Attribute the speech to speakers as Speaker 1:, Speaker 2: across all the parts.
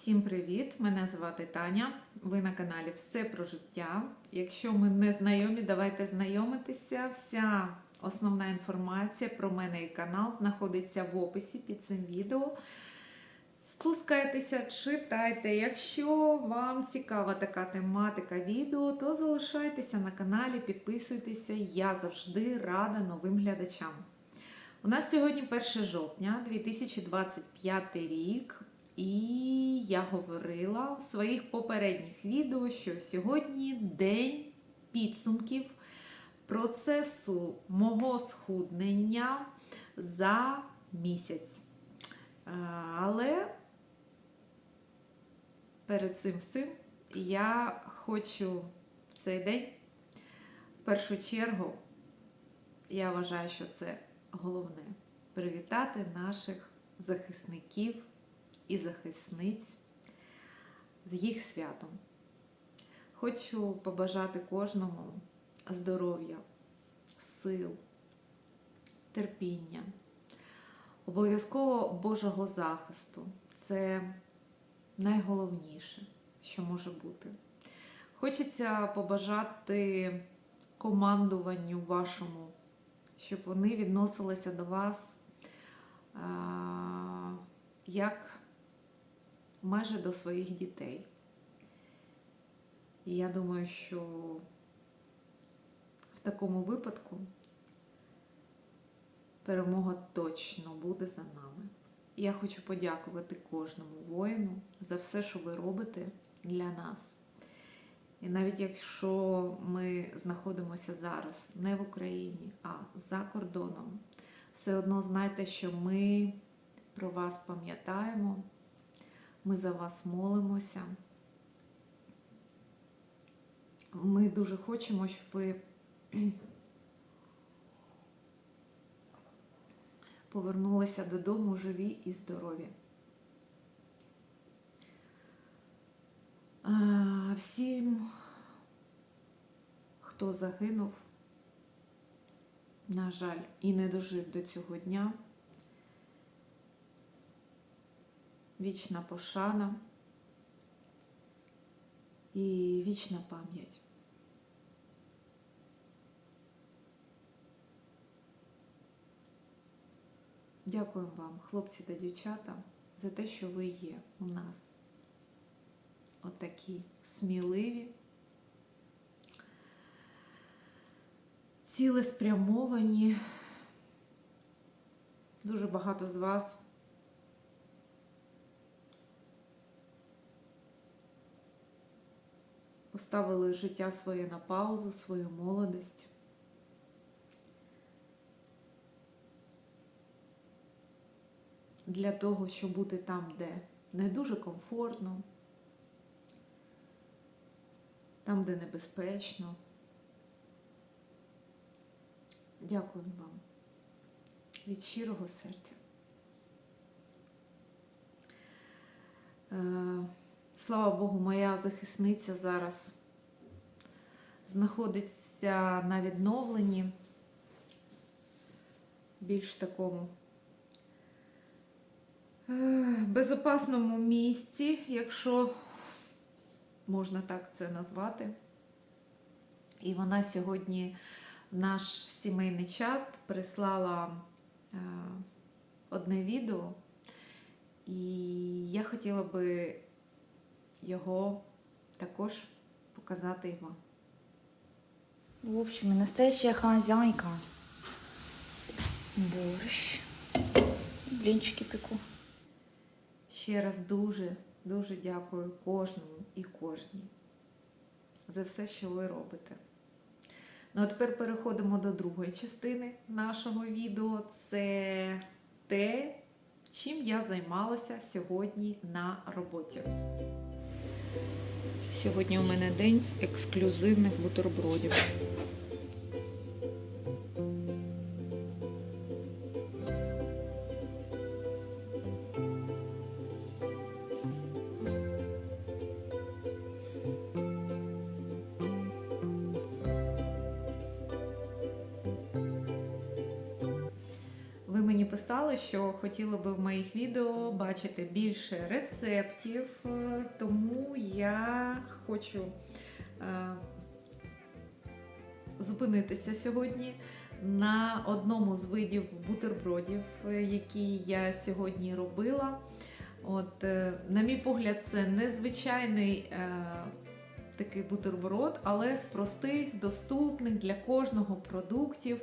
Speaker 1: Всім привіт! Мене звати Таня. Ви на каналі Все про життя. Якщо ми не знайомі, давайте знайомитися. Вся основна інформація про мене і канал знаходиться в описі під цим відео. Спускайтеся, читайте. Якщо вам цікава така тематика відео, то залишайтеся на каналі, підписуйтеся. Я завжди рада новим глядачам. У нас сьогодні 1 жовтня 2025 рік, і я говорила в своїх попередніх відео, що сьогодні день підсумків процесу мого схуднення за місяць. Е, Але перед цим всім я хочу в цей день, в першу чергу, я вважаю, що це головне привітати наших захисників і захисниць з їх святом. Хочу побажати кожному здоров'я, сил, терпіння, обов'язково Божого захисту. Це найголовніше, що може бути. Хочеться побажати командуванню вашому, щоб вони відносилися до вас як майже до своїх дітей. І я думаю, що в такому випадку перемога точно буде за нами. І я хочу подякувати кожному воїну за все, що ви робите для нас. І навіть якщо ми знаходимося зараз не в Україні, а за кордоном, все одно знайте, що ми про вас пам'ятаємо, ми за вас молимося. Ми дуже хочемо, щоб ви повернулися додому живі і здорові. Всім, хто загинув, на жаль, і не дожив до цього дня. Вічна пошана і вічна пам'ять. Дякую вам, хлопці та дівчата, за те, що ви є у нас. Отакі сміливі, цілеспрямовані. Дуже багато з вас поставили життя своє на паузу, свою молодість. Для того, щоб бути там, де не дуже комфортно, там, де небезпечно. Дякую вам від щирого серця. Слава Богу, моя захисниця зараз знаходиться на відновленні, більш такому е, безопасному місці, якщо можна так це назвати. І вона сьогодні в наш сімейний чат прислала е, одне відео, і я хотіла би його також показати вам.
Speaker 2: В общем, настоящая хозяйка. Борщ. Блинчики пеку.
Speaker 1: Ще раз дуже, дуже дякую кожному і кожній за все, що ви робите. Ну, а тепер переходимо до другої частини нашого відео. Це те, чим я займалася сьогодні на роботі. Сьогодні у мене день ексклюзивних бутербродів. Хотіли би в моїх відео бачити більше рецептів, е, тому я хочу е, зупинитися сьогодні на одному з видів бутербродів, е, які я сьогодні робила. От, на мій погляд, це незвичайний такий бутерброд, але з простих, доступних для кожного продуктів.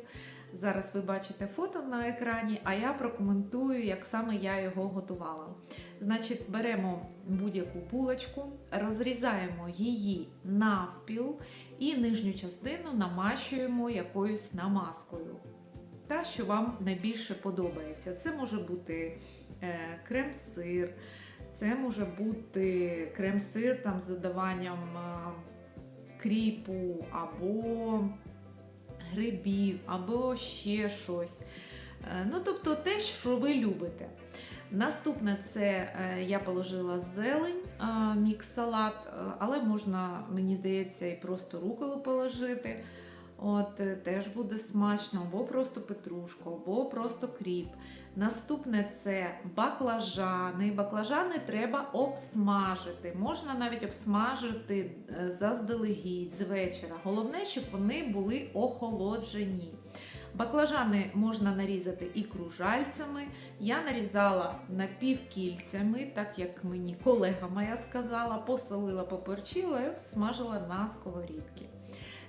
Speaker 1: Зараз ви бачите фото на екрані, а я прокоментую, як саме я його готувала. Значить, беремо будь-яку булочку, розрізаємо її навпіл і нижню частину намащуємо якоюсь намазкою. Та, що вам найбільше подобається. Це може бути е, крем-сир, це може бути крем-сир там, з додаванням е, кріпу або грибів, або ще щось. Е, Ну, тобто те, що ви любите. Наступне це е, я положила зелень, е, мікс-салат, е, але можна, мені здається, і просто руколу положити. От, е, теж буде смачно, або просто петрушку, або просто кріп. Наступне це баклажани. Баклажани треба обсмажити. Можна навіть обсмажити е, заздалегідь з вечора. Головне, щоб вони були охолоджені. Баклажани можна нарізати і кружальцями. Я нарізала напівкільцями, так як мені колега моя сказала, посолила, поперчила і обсмажила на сковорідці.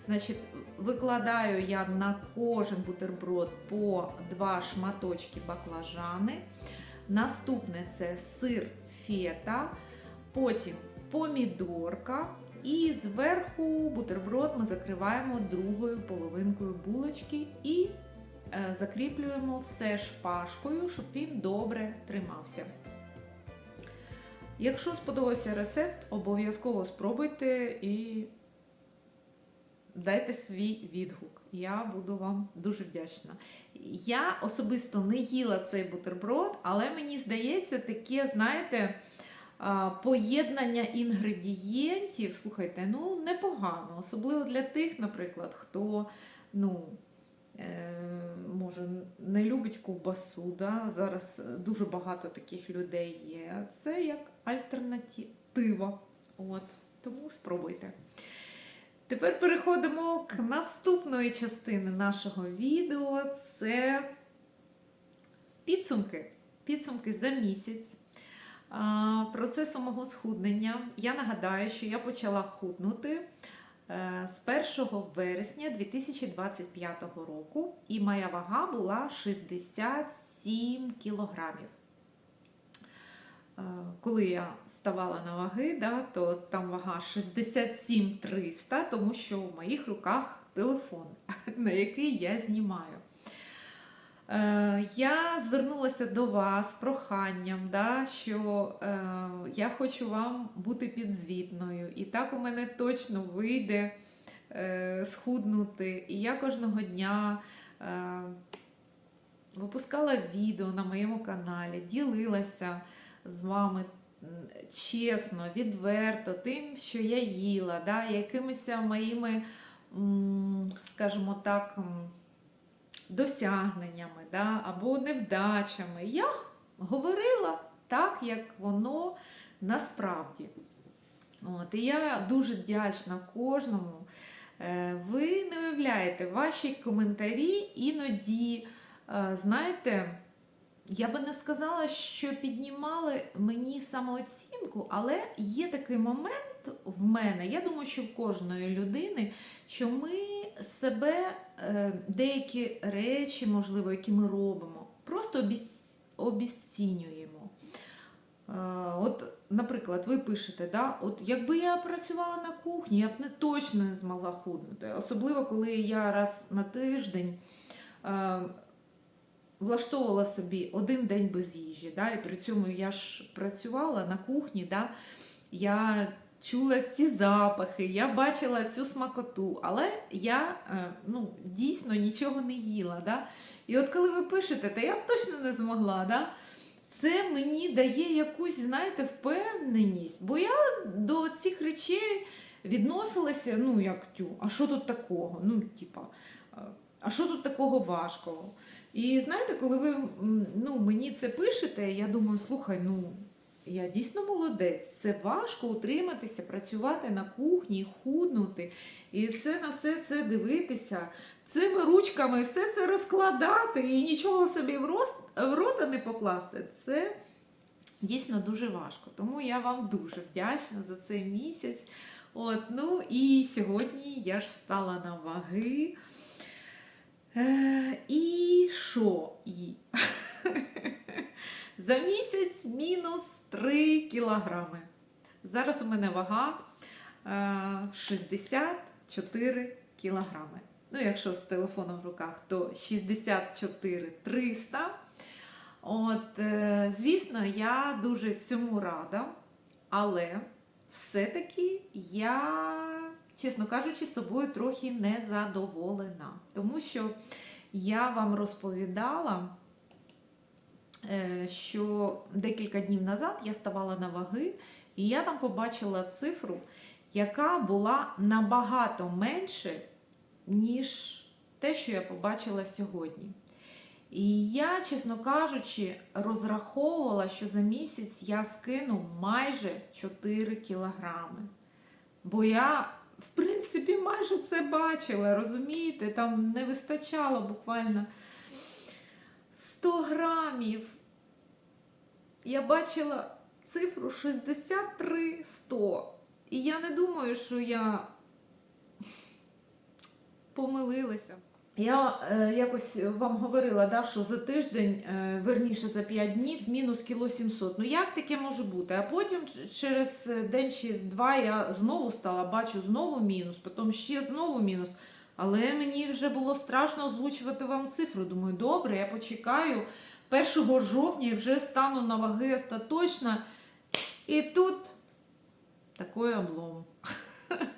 Speaker 1: Значить, викладаю я на кожен бутерброд по два шматочки баклажани. Наступне це сир фета, потім помідорка. І зверху бутерброд ми закриваємо другою половинкою булочки і е, закріплюємо все шпажкою, щоб він добре тримався. Якщо сподобався рецепт, обов'язково спробуйте і дайте свій відгук. Я буду вам дуже вдячна. Я особисто не їла цей бутерброд, але мені здається, таке, знаєте, поєднання інгредієнтів, слухайте, ну непогано. Особливо для тих, наприклад, хто ну, е, може не любить ковбасу. Да? Зараз дуже багато таких людей є. Це як альтернатива. От, тому спробуйте. Тепер переходимо к наступної частини нашого відео. Це підсумки. Підсумки за місяць. Процесу мого схуднення. Я нагадаю, що я почала худнути е, з 1 вересня 2025 року, і моя вага була 67 кілограмів. Е, Коли я ставала на ваги, да, то там вага 67 300, тому що в моїх руках телефон, на який я знімаю. Е, Я звернулася до вас з проханням, да, що е, я хочу вам бути підзвітною. І так у мене точно вийде е, схуднути. І я кожного дня е, випускала відео на моєму каналі, ділилася з вами чесно, відверто, тим, що я їла, да, якимись моїми, скажімо так, досягненнями да, або невдачами. Я говорила так, як воно насправді. От, і я дуже вдячна кожному. Е, Ви не уявляєте, ваші коментарі іноді, е, знаєте, я би не сказала, що піднімали мені самооцінку, але є такий момент в мене, я думаю, що в кожної людини, що ми себе е, деякі речі, можливо, які ми робимо, просто обіцінюємо. Е, От, наприклад, ви пишете, да, от якби я працювала на кухні, я б не точно не змогла худнути. Особливо, коли я раз на тиждень е, влаштовувала собі один день без їжі. Да, і при цьому я ж працювала на кухні, да, я чула ці запахи, я бачила цю смакоту, але я е, ну, дійсно нічого не їла. Да? І от коли ви пишете, то я б точно не змогла. Да? Це мені дає якусь, знаєте, впевненість, бо я до цих речей відносилася, ну, як тю, а що тут такого? Ну, типа, а що тут такого важкого? І знаєте, коли ви ну, мені це пишете, я думаю, слухай, ну я дійсно молодець. Це важко утриматися, працювати на кухні, худнути. І це на все це дивитися, цими ручками все це розкладати і нічого собі в, рост, в рота не покласти. Це дійсно дуже важко. Тому я вам дуже вдячна за цей місяць. От, ну і сьогодні я ж стала на ваги. Е, і що? І? За місяць мінус 3 кілограми. Зараз у мене вага е, 64 кілограми. Ну, якщо з телефоном в руках, то 64 300. От, е, звісно, я дуже цьому рада, але все-таки я, чесно кажучи, собою трохи не задоволена. Тому що я вам розповідала, е, що декілька днів назад я ставала на ваги, і я там побачила цифру, яка була набагато менше, ніж те, що я побачила сьогодні. І я, чесно кажучи, розраховувала, що за місяць я скину майже 4 кілограми. Бо я, в принципі, майже це бачила, розумієте? Там не вистачало буквально 100 грамів. Я бачила цифру 63 100. І я не думаю, що я помилилася. Я е, якось вам говорила, да, що за тиждень, е, верніше за 5 днів, мінус кіло 700. Ну як таке може бути? А потім через день чи два я знову стала, бачу знову мінус, потім ще знову мінус. Але мені вже було страшно озвучувати вам цифру. Думаю, добре, я почекаю 1 жовтня і вже стану на ваги остаточно. І тут такий облом.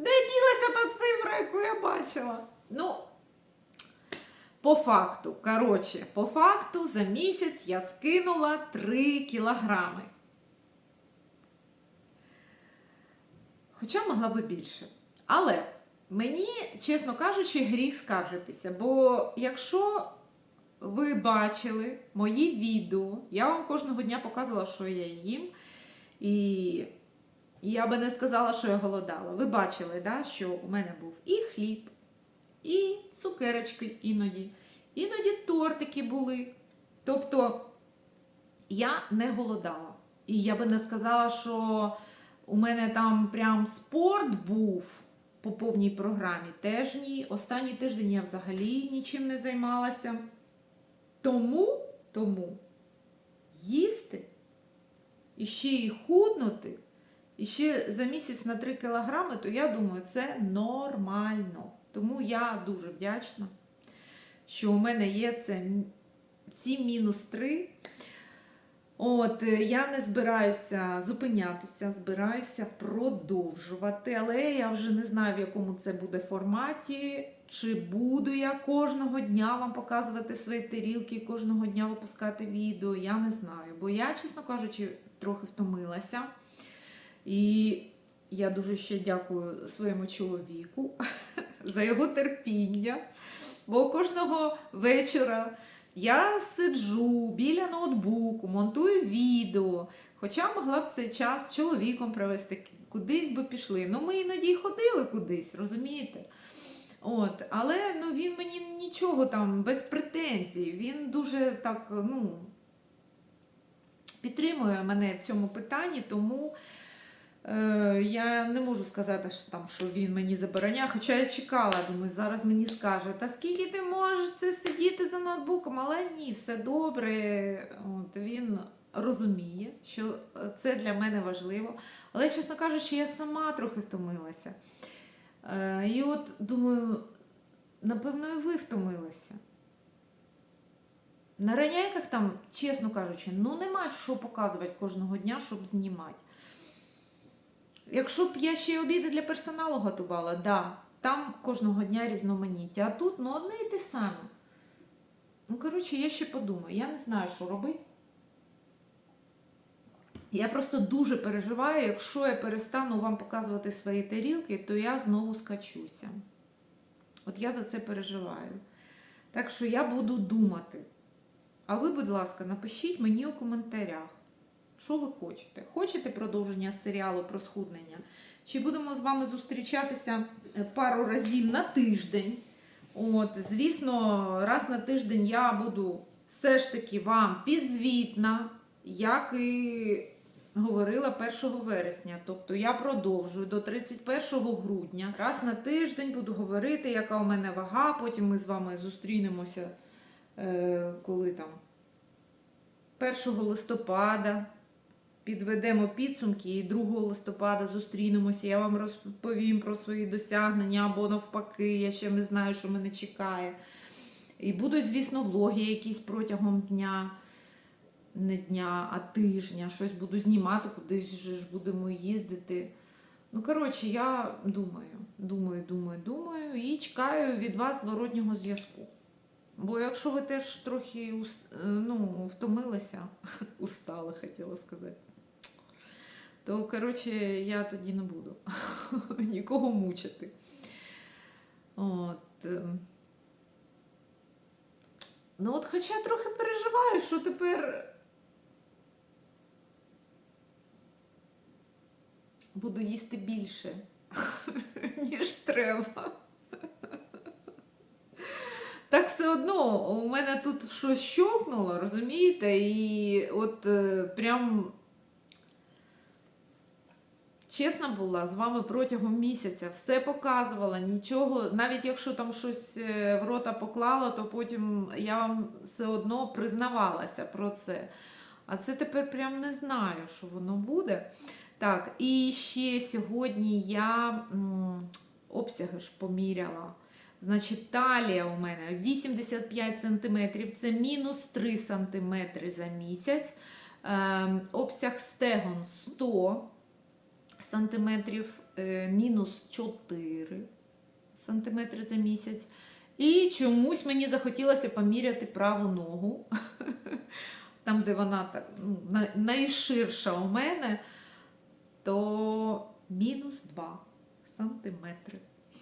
Speaker 1: Де ділася та цифра, яку я бачила? Ну, по факту, коротше, по факту за місяць я скинула 3 кілограми. Хоча могла би більше. Але мені, чесно кажучи, гріх скаржитися. Бо якщо ви бачили мої відео, я вам кожного дня показувала, що я їм. І я би не сказала, що я голодала. Ви бачили, да, що у мене був і хліб, і цукерочки іноді, іноді тортики були. Тобто я не голодала. І я би не сказала, що у мене там прям спорт був по повній програмі. Теж ні. Останній тиждень я взагалі нічим не займалася. Тому, тому їсти і ще й худнути. І ще за місяць на 3 кілограми, то я думаю, це нормально. Тому я дуже вдячна, що у мене є це, ці мінус 3. От, е, я не збираюся зупинятися, збираюся продовжувати, але я вже не знаю, в якому це буде форматі. Чи буду я кожного дня вам показувати свої тарілки, кожного дня випускати відео, я не знаю. Бо я, чесно кажучи, трохи втомилася. І я дуже ще дякую своєму чоловіку за його терпіння. Бо кожного вечора я сиджу біля ноутбуку, монтую відео. Хоча могла б цей час з чоловіком провести, кудись би пішли. Ну, ми іноді й ходили кудись, розумієте? От, але ну, він мені нічого там без претензій. Він дуже так, ну, підтримує мене в цьому питанні, тому я не можу сказати, що, там, що він мені забороняє. Хоча я чекала, думаю, зараз мені скаже, та скільки ти можеш це сидіти за ноутбуком, але ні, все добре. От, він розуміє, що це для мене важливо. Але, чесно кажучи, я сама трохи втомилася. Е, і от думаю, напевно, і ви втомилися. На ранейках там, чесно кажучи, ну нема що показувати кожного дня, щоб знімати. Якщо б я ще обіди для персоналу готувала, да, там кожного дня різноманіття. А тут ну, одне і те саме. Ну, коротше, я ще подумаю, я не знаю, що робити. Я просто дуже переживаю, якщо я перестану вам показувати свої тарілки, то я знову скачуся. От я за це переживаю. Так що я буду думати. А ви, будь ласка, напишіть мені у коментарях, що ви хочете. Хочете продовження серіалу про схуднення? Чи будемо з вами зустрічатися е, пару разів на тиждень? От, звісно, раз на тиждень я буду все ж таки вам підзвітна, як і говорила 1 вересня. Тобто я продовжую до 31 грудня. Раз на тиждень буду говорити, яка у мене вага. Потім ми з вами зустрінемося, е, коли там 1 листопада. Підведемо підсумки і 2 листопада зустрінемося. Я вам розповім про свої досягнення або навпаки, я ще не знаю, що мене чекає. І будуть, звісно, влоги якісь протягом дня, не дня, а тижня. Щось буду знімати, кудись ж будемо їздити. Ну, коротше, я думаю, думаю, думаю, думаю і чекаю від вас зворотнього зв'язку. Бо якщо ви теж трохи ну, втомилися, устали, хотіла сказати, то, коротше, я тоді не буду нікого мучити. От. ем. Ну, от хоча я трохи переживаю, що тепер буду їсти більше, ніж треба. Так все одно у мене тут щось щолкнуло, розумієте? І от е, прям чесна була з вами протягом місяця, все показувала, нічого, навіть якщо там щось е, в рота поклала, то потім я вам все одно признавалася про це. А це тепер прям не знаю, що воно буде. Так, і ще сьогодні я м, обсяги ж поміряла. Значить, талія у мене 85 см, це мінус 3 см за місяць. Ем, обсяг стегон 100 см, е, мінус 4 см за місяць. І чомусь мені захотілося поміряти праву ногу. Там, де вона так, ну, найширша у мене, то мінус 2 сантиметри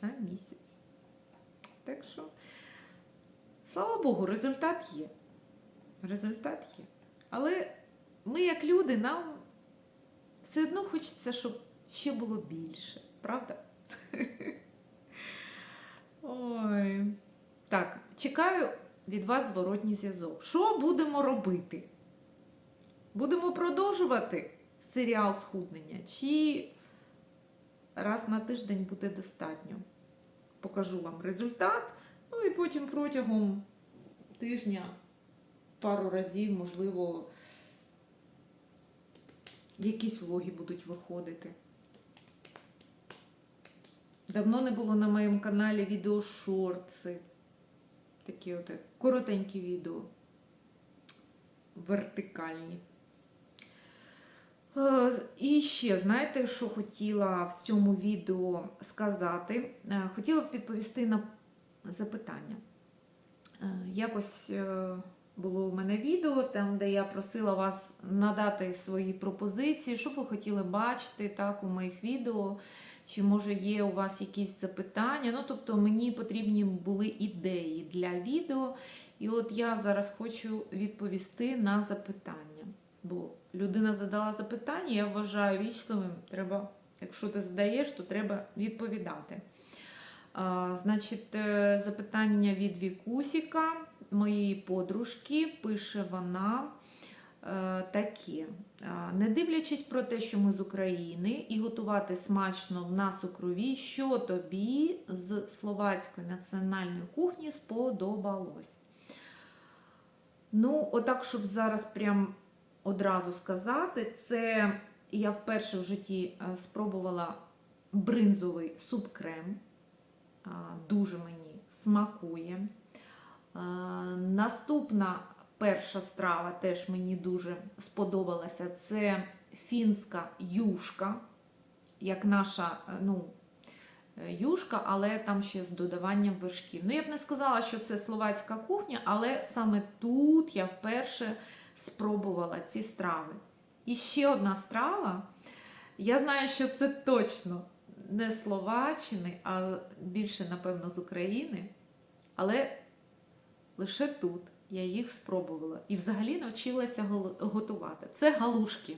Speaker 1: за місяць. Так що, слава Богу, результат є. Результат є. Але ми, як люди, нам все одно хочеться, щоб ще було більше, правда? Ой. Так, чекаю від вас зворотній зв'язок. Що будемо робити? Будемо продовжувати серіал схуднення? Чи раз на тиждень буде достатньо? Покажу вам результат. Ну і потім протягом тижня пару разів, можливо, якісь влоги будуть виходити. Давно не було на моєму каналі відео шорти. Такі от коротенькі відео. Вертикальні. Е, І ще, знаєте, що хотіла в цьому відео сказати? Е, Хотіла б відповісти на запитання. Е, Якось е, було у мене відео, там, де я просила вас надати свої пропозиції, що ви хотіли бачити так, у моїх відео, чи може є у вас якісь запитання. Ну, тобто мені потрібні були ідеї для відео. І от я зараз хочу відповісти на запитання. Бо людина задала запитання, я вважаю вічливим, треба, якщо ти задаєш, то треба відповідати. А, значить, е, запитання від Вікусіка, моєї подружки, пише вона е, такі. Не дивлячись про те, що ми з України, і готувати смачно в нас у крові, що тобі з словацької національної кухні сподобалось? Ну, отак, щоб зараз прям одразу сказати, це я вперше в житті е, спробувала бринзовий суп-крем. Дуже мені смакує. А, Наступна перша страва теж мені дуже сподобалася. Це фінська юшка, як наша, е, ну, е, юшка, але там ще з додаванням вершків. Ну, я б не сказала, що це словацька кухня, але саме тут я вперше спробувала ці страви. І ще одна страва. Я знаю, що це точно не Словаччини, а більше, напевно, з України. Але лише тут я їх спробувала і взагалі навчилася готувати. Це галушки.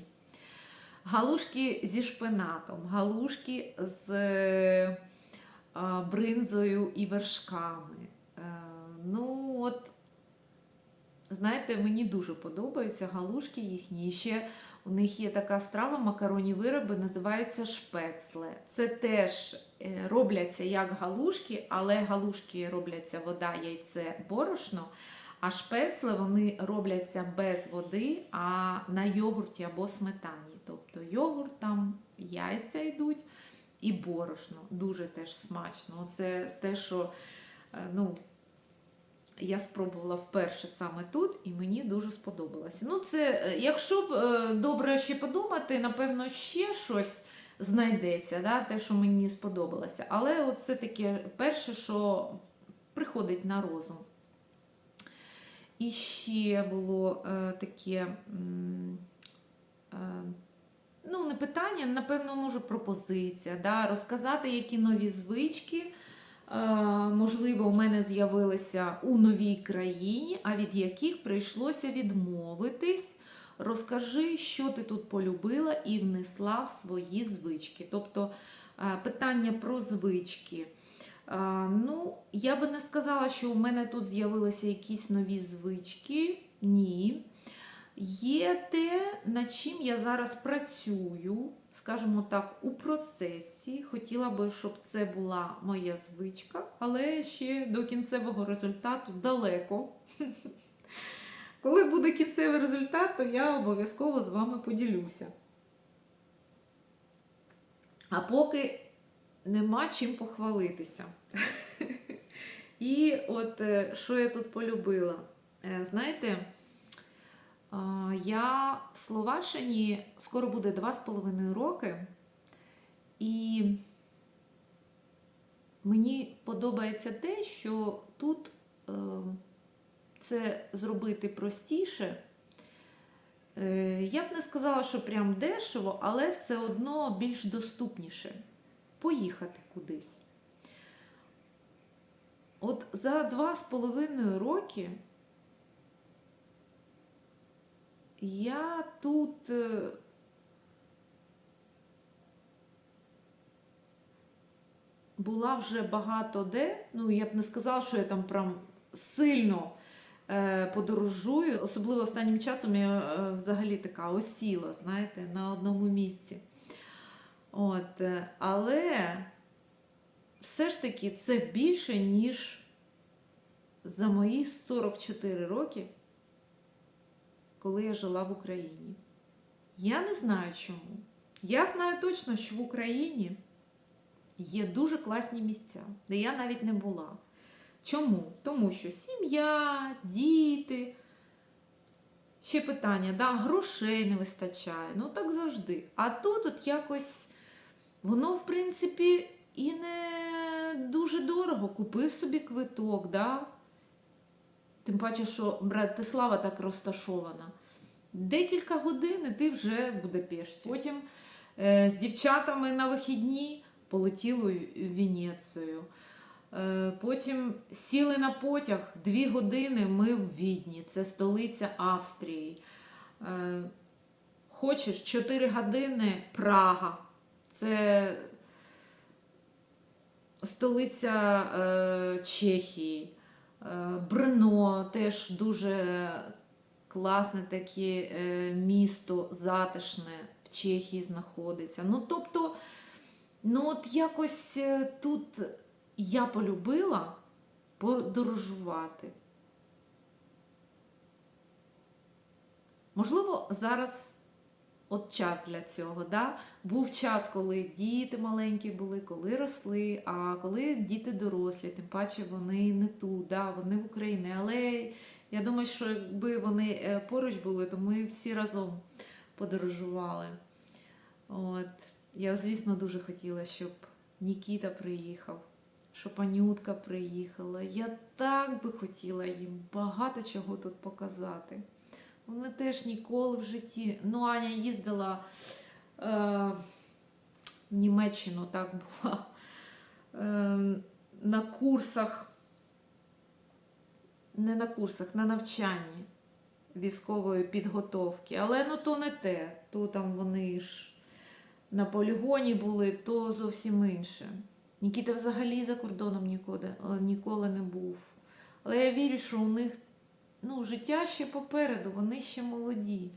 Speaker 1: Галушки зі шпинатом, галушки з е, бринзою і вершками. Е, Ну, от, знаєте, мені дуже подобаються галушки їхні. Ще у них є така страва, макаронні вироби, називаються шпецле. Це теж е, робляться як галушки, але галушки робляться вода, яйце, борошно. А шпецле вони робляться без води, а на йогурті або сметані. Тобто йогурт там, яйця йдуть і борошно. Дуже теж смачно. Це те, що е, ну, я спробувала вперше саме тут, і мені дуже сподобалося. Ну, це, е, якщо б е, добре ще подумати, напевно, ще щось знайдеться, да, те, що мені сподобалося. Але це таке перше, що приходить на розум. І ще було е, таке, е, ну, не питання, напевно, може, пропозиція, да, розказати, які нові звички, можливо, у мене з'явилися у новій країні, а від яких прийшлося відмовитись. Розкажи, що ти тут полюбила і внесла в свої звички. Тобто е, питання про звички. Ну, я би не сказала, що у мене тут з'явилися якісь нові звички. Ні. Є те, над чим я зараз працюю, скажімо так, у процесі. Хотіла би, щоб це була моя звичка, але ще до кінцевого результату далеко. Коли буде кінцевий результат, то я обов'язково з вами поділюся. А поки нема чим похвалитися. І от е, що я тут полюбила? Е, Знаєте, я в Словаччині скоро буде 2,5 роки, і мені подобається те, що тут е, це зробити простіше. Е, Я б не сказала, що прям дешево, але все одно більш доступніше поїхати кудись. От за два з половиною роки я тут е, була вже багато де. Ну, я б не сказала, що я там прям сильно е, подорожую. Особливо останнім часом я е, взагалі така осіла, знаєте, на одному місці. От, але все ж таки це більше, ніж за мої 44 роки, коли я жила в Україні. Я не знаю чому. Я знаю точно, що в Україні є дуже класні місця, де я навіть не була. Чому? Тому що сім'я, діти. Ще питання, да, грошей не вистачає. Ну так завжди. А тут от якось воно, в принципі, і не дуже дорого. Купив собі квиток, да? Тим паче, що Братислава так розташована. Декілька годин і ти вже в Будапешті. Потім е, з дівчатами на вихідні полетіли в Венецію. Е, потім сіли на потяг дві години. Ми в Відні, це столиця Австрії. Е, хочеш 4 години Прага. Це столиця е, Чехії. Е, Брно теж дуже класне таке е, місто, затишне в Чехії знаходиться. Ну, тобто, ну от якось е, тут я полюбила подорожувати. Можливо, зараз от час для цього. Да? Був час, коли діти маленькі були, коли росли, а коли діти дорослі, тим паче вони не тут, да? вони в Україні. Але я думаю, що якби вони е, поруч були, то ми всі разом подорожували. От. Я, звісно, дуже хотіла, щоб Нікіта приїхав, щоб Анютка приїхала. Я так би хотіла їм багато чого тут показати. Вони теж ніколи в житті. Ну, Аня їздила е, в Німеччину так була ем, на курсах, не на курсах, на навчанні військової підготовки. Але ну то не те. То там вони ж на полігоні були, то зовсім інше. Нікіта взагалі за кордоном ніколи, е, ніколи не був. Але я вірю, що у них ну, життя ще попереду, вони ще молоді.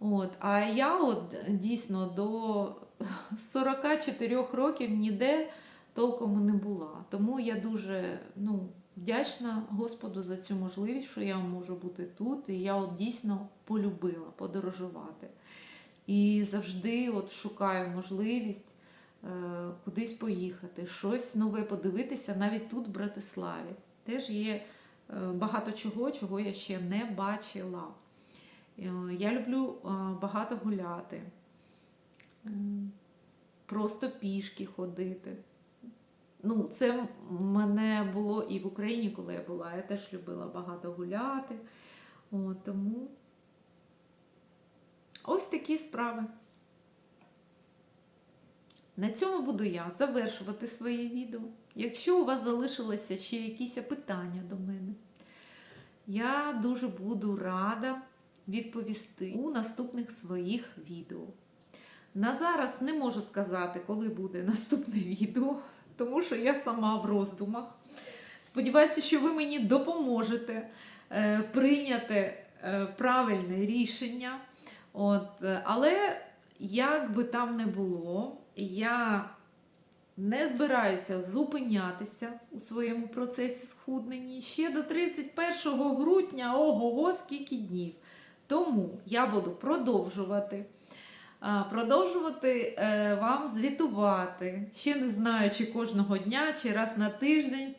Speaker 1: От. А я от дійсно до 44 років ніде толком не була. Тому я дуже ну, вдячна Господу за цю можливість, що я можу бути тут. І я от дійсно полюбила подорожувати. І завжди от шукаю можливість е, кудись поїхати, щось нове подивитися, навіть тут, в Братиславі. Теж є багато чого, чого я ще не бачила. Е, Я люблю е, багато гуляти, е, просто пішки ходити. Ну, це мене було і в Україні, коли я була. Я теж любила багато гуляти. От, тому ось такі справи. На цьому буду я завершувати своє відео. Якщо у вас залишилося ще якісь питання до мене, я дуже буду рада відповісти у наступних своїх відео. На зараз не можу сказати, коли буде наступне відео, тому що я сама в роздумах. Сподіваюся, що ви мені допоможете е, прийняти е, правильне рішення. От, е, але як би там не було, я не збираюся зупинятися у своєму процесі схуднення ще до 31 грудня, ого, скільки днів. Тому я буду продовжувати. Продовжувати е, вам звітувати, ще не знаю, чи кожного дня, чи раз на тиждень.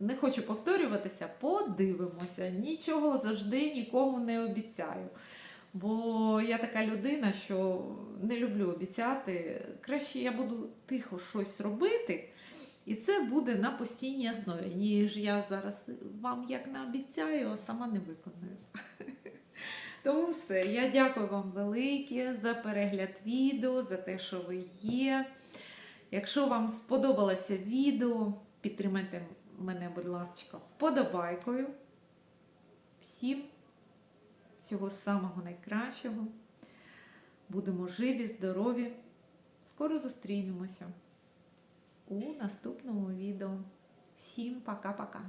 Speaker 1: Не хочу повторюватися, подивимося. Нічого завжди нікому не обіцяю. Бо я така людина, що не люблю обіцяти. Краще я буду тихо щось робити, і це буде на постійній основі, ніж я зараз вам як наобіцяю, а сама не виконую. Тому все. Я дякую вам велике за перегляд відео, за те, що ви є. Якщо вам сподобалося відео, підтримайте мене, будь ласка, вподобайкою. Всім всього самого найкращого. Будемо живі, здорові. Скоро зустрінемося у наступному відео. Всім пока-пока!